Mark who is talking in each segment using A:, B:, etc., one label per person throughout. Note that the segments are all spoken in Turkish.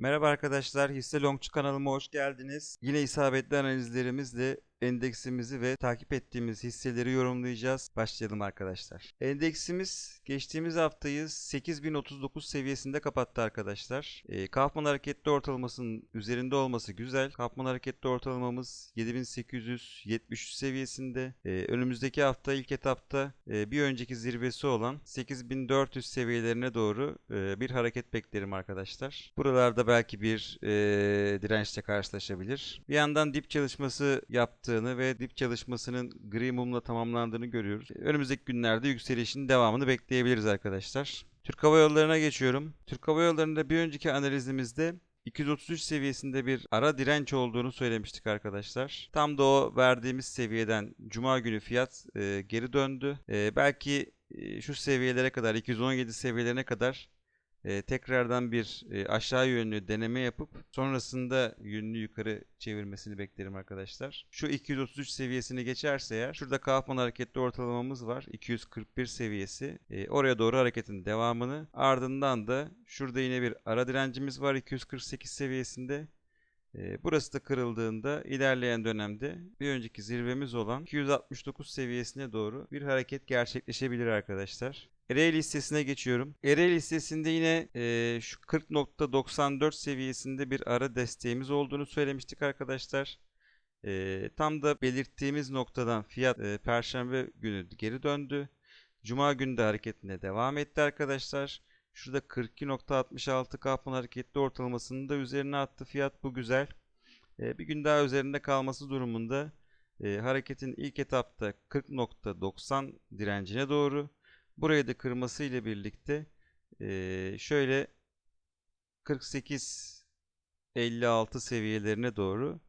A: Merhaba arkadaşlar, Hisse Longçu kanalıma hoş geldiniz. Yine isabetli analizlerimizle endeksimizi ve takip ettiğimiz hisseleri yorumlayacağız. Başlayalım arkadaşlar. Endeksimiz geçtiğimiz haftayı 8039 seviyesinde kapattı arkadaşlar. E, Kaufman hareketli ortalamasının üzerinde olması güzel. Kaufman hareketli ortalamamız 7873 seviyesinde. E, önümüzdeki hafta ilk etapta e, bir önceki zirvesi olan 8400 seviyelerine doğru e, bir hareket beklerim arkadaşlar. Buralarda belki bir e, dirençle karşılaşabilir. Bir yandan dip çalışması yaptığını ve dip çalışmasının gri mumla tamamlandığını görüyoruz. Önümüzdeki günlerde yükselişin devamını bekleyebiliriz arkadaşlar. Türk Hava Yolları'na geçiyorum. Türk Hava Yolları'nda bir önceki analizimizde 233 seviyesinde bir ara direnç olduğunu söylemiştik arkadaşlar. Tam da o verdiğimiz seviyeden cuma günü fiyat e, geri döndü. E, belki e, şu seviyelere kadar 217 seviyelerine kadar e, tekrardan bir e, aşağı yönlü deneme yapıp sonrasında yönünü yukarı çevirmesini beklerim arkadaşlar. Şu 233 seviyesini geçerse eğer şurada Kaufman hareketli ortalamamız var. 241 seviyesi. E, oraya doğru hareketin devamını ardından da şurada yine bir ara direncimiz var 248 seviyesinde. E, burası da kırıldığında ilerleyen dönemde bir önceki zirvemiz olan 269 seviyesine doğru bir hareket gerçekleşebilir arkadaşlar. Ereğli listesine geçiyorum. Ereğli listesinde yine e, şu 40.94 seviyesinde bir ara desteğimiz olduğunu söylemiştik arkadaşlar. E, tam da belirttiğimiz noktadan fiyat e, Perşembe günü geri döndü. Cuma günü de hareketine devam etti arkadaşlar. Şurada 42.66 Kaufman hareketli ortalamasını da üzerine attı fiyat. Bu güzel. E, bir gün daha üzerinde kalması durumunda e, hareketin ilk etapta 40.90 direncine doğru Burayı da kırması ile birlikte şöyle 48 56 seviyelerine doğru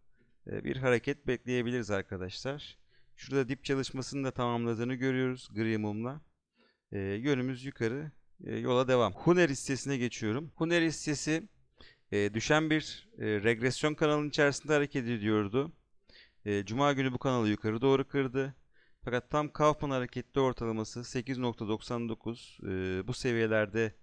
A: bir hareket bekleyebiliriz arkadaşlar. Şurada dip çalışmasını da tamamladığını görüyoruz gri mumla. E, yönümüz yukarı yola devam. Huner hissesine geçiyorum. Huner hissesi düşen bir regresyon kanalının içerisinde hareket ediyordu. Cuma günü bu kanalı yukarı doğru kırdı. Fakat tam Kaufman hareketli ortalaması 8.99 e, bu seviyelerde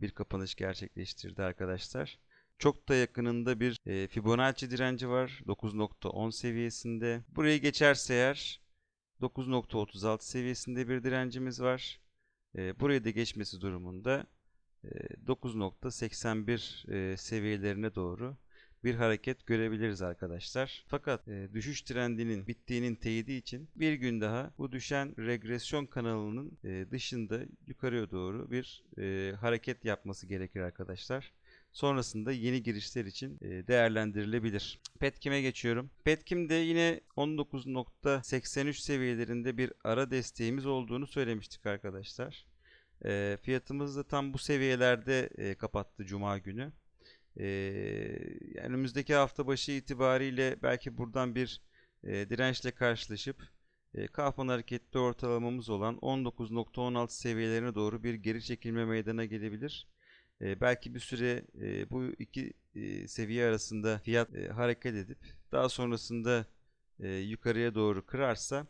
A: bir kapanış gerçekleştirdi arkadaşlar. Çok da yakınında bir e, Fibonacci direnci var 9.10 seviyesinde. Burayı geçerse eğer 9.36 seviyesinde bir direncimiz var. E, burayı da geçmesi durumunda e, 9.81 e, seviyelerine doğru bir hareket görebiliriz arkadaşlar. Fakat e, düşüş trendinin bittiğinin teyidi için bir gün daha bu düşen regresyon kanalının e, dışında yukarıya doğru bir e, hareket yapması gerekir arkadaşlar. Sonrasında yeni girişler için e, değerlendirilebilir. Petkim'e geçiyorum. Petkim'de yine 19.83 seviyelerinde bir ara desteğimiz olduğunu söylemiştik arkadaşlar. E, fiyatımız da tam bu seviyelerde e, kapattı Cuma günü. Ee, önümüzdeki hafta başı itibariyle belki buradan bir e, dirençle karşılaşıp e, Kaufman hareketli ortalamamız olan 19.16 seviyelerine doğru bir geri çekilme meydana gelebilir. E, belki bir süre e, bu iki e, seviye arasında fiyat e, hareket edip daha sonrasında e, yukarıya doğru kırarsa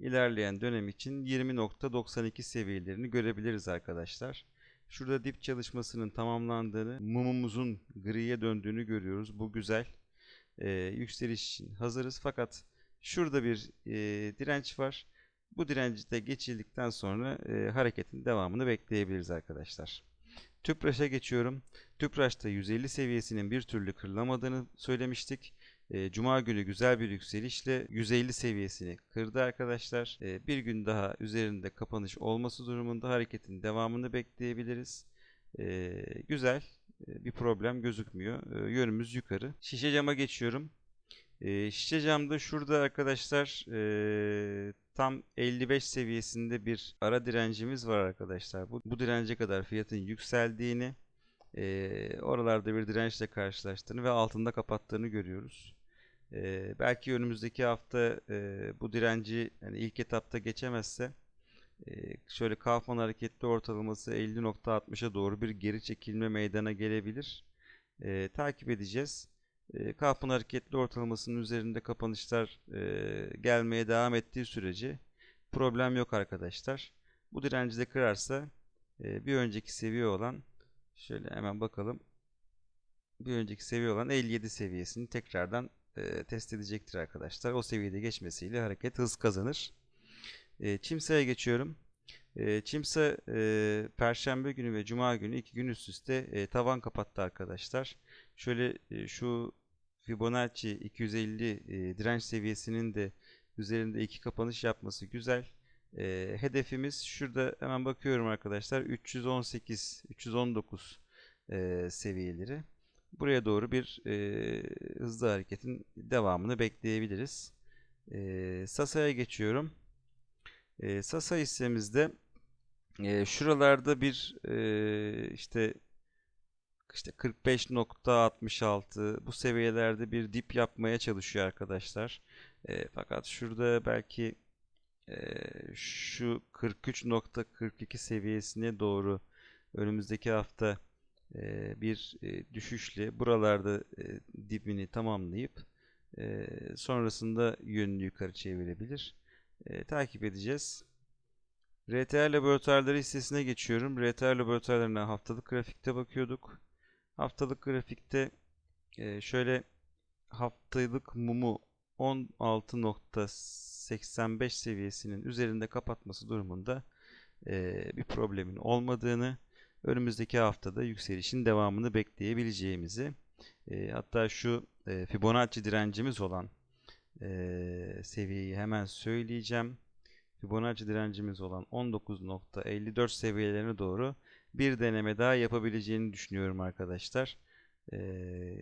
A: ilerleyen dönem için 20.92 seviyelerini görebiliriz arkadaşlar. Şurada dip çalışmasının tamamlandığını, mumumuzun griye döndüğünü görüyoruz. Bu güzel. Ee, yükseliş için hazırız. Fakat şurada bir e, direnç var. Bu direnci de geçildikten sonra e, hareketin devamını bekleyebiliriz arkadaşlar. Tüpraş'a geçiyorum. Tüpraş'ta 150 seviyesinin bir türlü kırılamadığını söylemiştik. E, Cuma günü güzel bir yükselişle 150 seviyesini kırdı arkadaşlar. E, bir gün daha üzerinde kapanış olması durumunda hareketin devamını bekleyebiliriz. E, güzel bir problem gözükmüyor. yönümüz yukarı. Şişe cama geçiyorum. şişe camda şurada arkadaşlar tam 55 seviyesinde bir ara direncimiz var arkadaşlar. Bu, bu dirence kadar fiyatın yükseldiğini e, oralarda bir dirençle karşılaştığını ve altında kapattığını görüyoruz. E, belki önümüzdeki hafta e, bu direnci yani ilk etapta geçemezse e, şöyle Kaufman hareketli ortalaması 50.60'a doğru bir geri çekilme meydana gelebilir. E, takip edeceğiz. E, Kaufman hareketli ortalamasının üzerinde kapanışlar e, gelmeye devam ettiği sürece problem yok arkadaşlar. Bu direnci de kırarsa e, bir önceki seviye olan şöyle hemen bakalım bir önceki seviye olan 57 seviyesini tekrardan e, test edecektir arkadaşlar. O seviyede geçmesiyle hareket hız kazanır. E, Çimsa'ya geçiyorum. E, Çimsa e, Perşembe günü ve Cuma günü iki gün üst üste e, tavan kapattı arkadaşlar. Şöyle e, şu Fibonacci 250 e, direnç seviyesinin de üzerinde iki kapanış yapması güzel. E, hedefimiz şurada hemen bakıyorum arkadaşlar 318 319 e, seviyeleri. Buraya doğru bir e, hızlı hareketin devamını bekleyebiliriz. E, Sasa'ya geçiyorum. E, Sasa hissemizde e, şuralarda bir e, işte işte 45.66 bu seviyelerde bir dip yapmaya çalışıyor arkadaşlar. E, fakat şurada belki e, şu 43.42 seviyesine doğru önümüzdeki hafta bir e, düşüşle buralarda e, dibini tamamlayıp e, sonrasında yönünü yukarı çevirebilir. E, takip edeceğiz. RTR laboratuvarları hissesine geçiyorum. RTR laboratuvarlarına haftalık grafikte bakıyorduk. Haftalık grafikte e, şöyle haftalık mumu 16.85 seviyesinin üzerinde kapatması durumunda e, bir problemin olmadığını, önümüzdeki haftada yükselişin devamını bekleyebileceğimizi, e, hatta şu e, Fibonacci direncimiz olan e, seviyeyi hemen söyleyeceğim. Fibonacci direncimiz olan 19.54 seviyelerine doğru bir deneme daha yapabileceğini düşünüyorum arkadaşlar. Ee,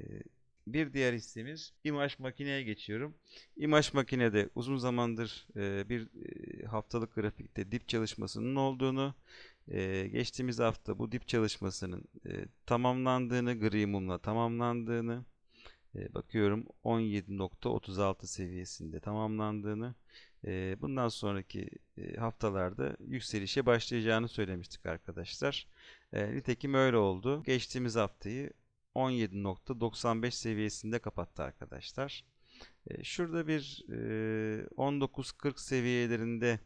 A: bir diğer hissemiz imaj makineye geçiyorum. İmaj makinede uzun zamandır e, bir e, haftalık grafikte dip çalışmasının olduğunu, e, geçtiğimiz hafta bu dip çalışmasının e, tamamlandığını, gri mumla tamamlandığını, e, bakıyorum 17.36 seviyesinde tamamlandığını, e, bundan sonraki e, haftalarda yükselişe başlayacağını söylemiştik arkadaşlar. E, nitekim öyle oldu. Geçtiğimiz haftayı 17.95 seviyesinde kapattı arkadaşlar. E, şurada bir e, 19.40 seviyelerinde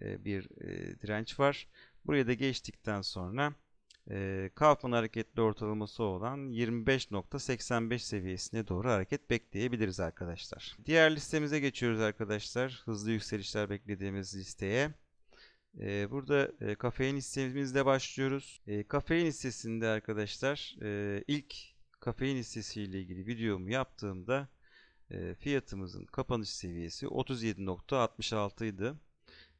A: e, bir e, direnç var. Buraya da geçtikten sonra e, Kaufman hareketli ortalaması olan 25.85 seviyesine doğru hareket bekleyebiliriz arkadaşlar. Diğer listemize geçiyoruz arkadaşlar. Hızlı yükselişler beklediğimiz listeye. E, burada e, kafein hissemizle başlıyoruz. E, kafein hissesinde arkadaşlar e, ilk kafein hissesiyle ilgili videomu yaptığımda e, fiyatımızın kapanış seviyesi 37.66 idi.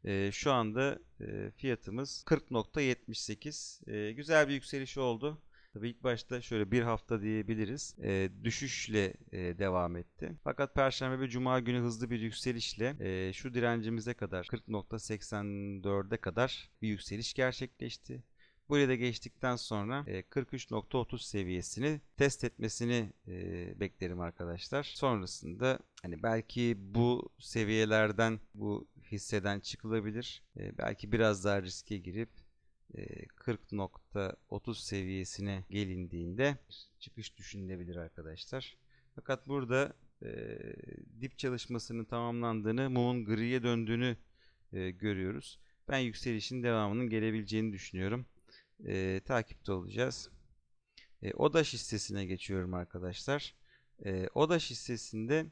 A: E, şu anda e, fiyatımız 40.78. E, güzel bir yükseliş oldu. Tabii ilk başta şöyle bir hafta diyebiliriz. E, düşüşle e, devam etti. Fakat Perşembe ve Cuma günü hızlı bir yükselişle e, şu direncimize kadar 40.84'e kadar bir yükseliş gerçekleşti. Buraya da geçtikten sonra e, 43.30 seviyesini test etmesini e, beklerim arkadaşlar. Sonrasında hani belki bu seviyelerden bu hisseden çıkılabilir. E, belki biraz daha riske girip e, 40.30 seviyesine gelindiğinde çıkış düşünülebilir arkadaşlar. Fakat burada e, dip çalışmasının tamamlandığını, mumun griye döndüğünü e, görüyoruz. Ben yükselişin devamının gelebileceğini düşünüyorum. E, takipte olacağız. E, ODAŞ hissesine geçiyorum arkadaşlar. E, ODAŞ hissesinde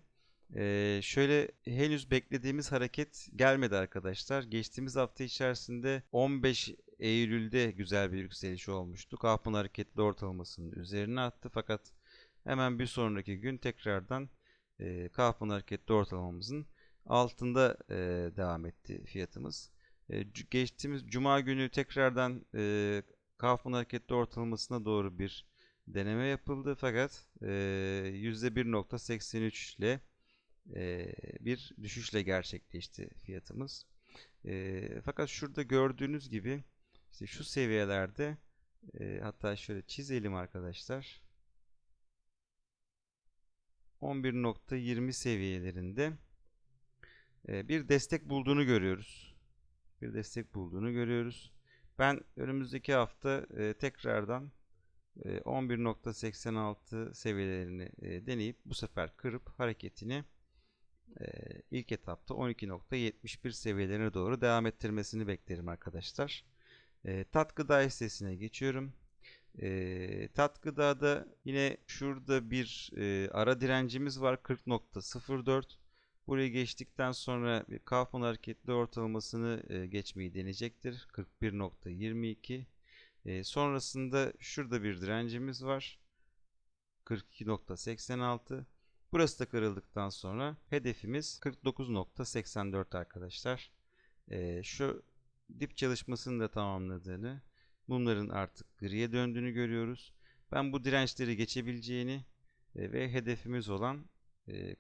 A: ee, şöyle henüz beklediğimiz hareket gelmedi arkadaşlar. Geçtiğimiz hafta içerisinde 15 Eylül'de güzel bir yükseliş olmuştu. Kaufman hareketli ortalamasının üzerine attı fakat hemen bir sonraki gün tekrardan e, Kaufman hareketli ortalamamızın altında e, devam etti fiyatımız. E, geçtiğimiz Cuma günü tekrardan e, Kaufman hareketli ortalamasına doğru bir deneme yapıldı fakat e, %1.83 ile bir düşüşle gerçekleşti fiyatımız. Fakat şurada gördüğünüz gibi işte şu seviyelerde hatta şöyle çizelim arkadaşlar. 11.20 seviyelerinde bir destek bulduğunu görüyoruz. Bir destek bulduğunu görüyoruz. Ben önümüzdeki hafta tekrardan 11.86 seviyelerini deneyip bu sefer kırıp hareketini ilk etapta 12.71 seviyelerine doğru devam ettirmesini beklerim arkadaşlar. E, tat gıda hissesine geçiyorum. E, tat gıdada yine şurada bir e, ara direncimiz var 40.04. Burayı geçtikten sonra Kaufman hareketli ortalamasını e, geçmeyi deneyecektir. 41.22. E, sonrasında şurada bir direncimiz var. 42.86. Burası da kırıldıktan sonra hedefimiz 49.84 arkadaşlar. E, şu dip çalışmasını da tamamladığını, mumların artık griye döndüğünü görüyoruz. Ben bu dirençleri geçebileceğini e, ve hedefimiz olan e,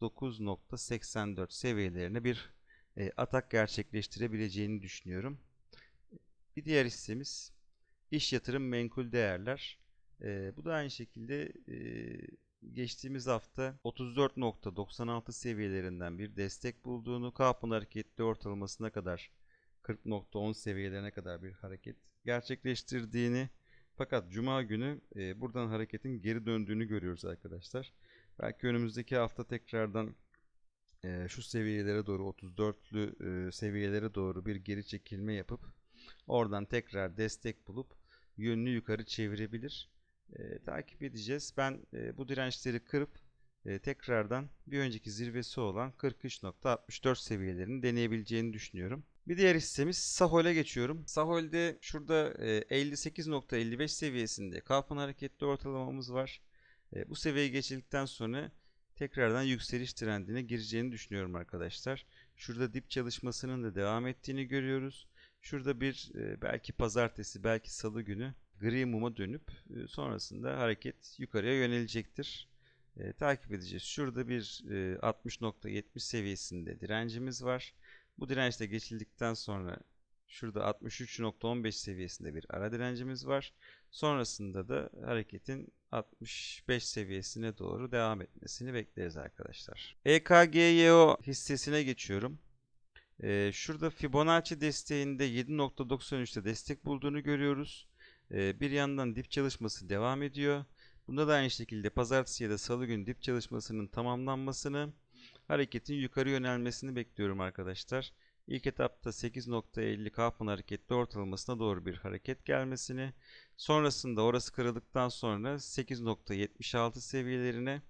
A: 49.84 seviyelerine bir e, atak gerçekleştirebileceğini düşünüyorum. Bir diğer hissemiz iş yatırım menkul değerler. E, bu da aynı şekilde e, geçtiğimiz hafta 34.96 seviyelerinden bir destek bulduğunu, Kaupman hareketli ortalamasına kadar 40.10 seviyelerine kadar bir hareket gerçekleştirdiğini fakat Cuma günü e, buradan hareketin geri döndüğünü görüyoruz arkadaşlar. Belki önümüzdeki hafta tekrardan e, şu seviyelere doğru 34'lü e, seviyelere doğru bir geri çekilme yapıp oradan tekrar destek bulup yönünü yukarı çevirebilir. E, takip edeceğiz. Ben e, bu dirençleri kırıp e, tekrardan bir önceki zirvesi olan 43.64 seviyelerini deneyebileceğini düşünüyorum. Bir diğer hissemiz Sahol'e geçiyorum. Sahol'de şurada e, 58.55 seviyesinde Kaufman hareketli ortalamamız var. Bu seviyeyi geçildikten sonra tekrardan yükseliş trendine gireceğini düşünüyorum arkadaşlar. Şurada dip çalışmasının da devam ettiğini görüyoruz. Şurada bir belki pazartesi belki salı günü gri muma dönüp e, sonrasında hareket yukarıya yönelecektir. E, takip edeceğiz. Şurada bir e, 60.70 seviyesinde direncimiz var. Bu dirençte geçildikten sonra şurada 63.15 seviyesinde bir ara direncimiz var. Sonrasında da hareketin 65 seviyesine doğru devam etmesini bekleriz arkadaşlar. EKGYO hissesine geçiyorum. Ee, şurada Fibonacci desteğinde 7.93'te destek bulduğunu görüyoruz. Ee, bir yandan dip çalışması devam ediyor. Bunda da aynı şekilde pazartesi ya da salı günü dip çalışmasının tamamlanmasını, hareketin yukarı yönelmesini bekliyorum arkadaşlar. İlk etapta 8.50 Kaufman hareketli ortalamasına doğru bir hareket gelmesini, sonrasında orası kırıldıktan sonra 8.76 seviyelerine,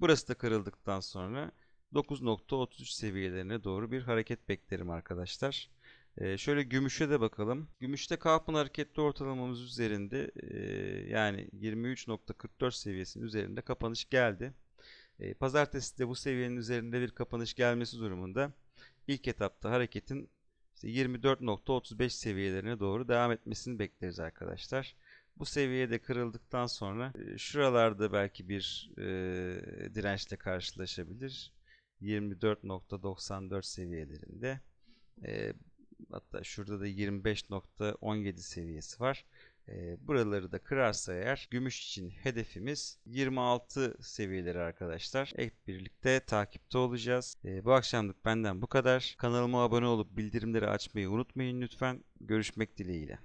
A: burası da kırıldıktan sonra 9.33 seviyelerine doğru bir hareket beklerim arkadaşlar. Ee, şöyle gümüşe de bakalım. Gümüşte Kaufman hareketli ortalamamız üzerinde e, yani 23.44 seviyesinin üzerinde kapanış geldi. E, pazartesi de bu seviyenin üzerinde bir kapanış gelmesi durumunda ilk etapta hareketin işte 24.35 seviyelerine doğru devam etmesini bekleriz arkadaşlar. Bu seviyede kırıldıktan sonra e, şuralarda belki bir e, dirençle karşılaşabilir. 24.94 seviyelerinde. E, hatta şurada da 25.17 seviyesi var. E, buraları da kırarsa eğer gümüş için hedefimiz 26 seviyeleri arkadaşlar. Hep birlikte takipte olacağız. E, bu akşamlık benden bu kadar. Kanalıma abone olup bildirimleri açmayı unutmayın lütfen. Görüşmek dileğiyle.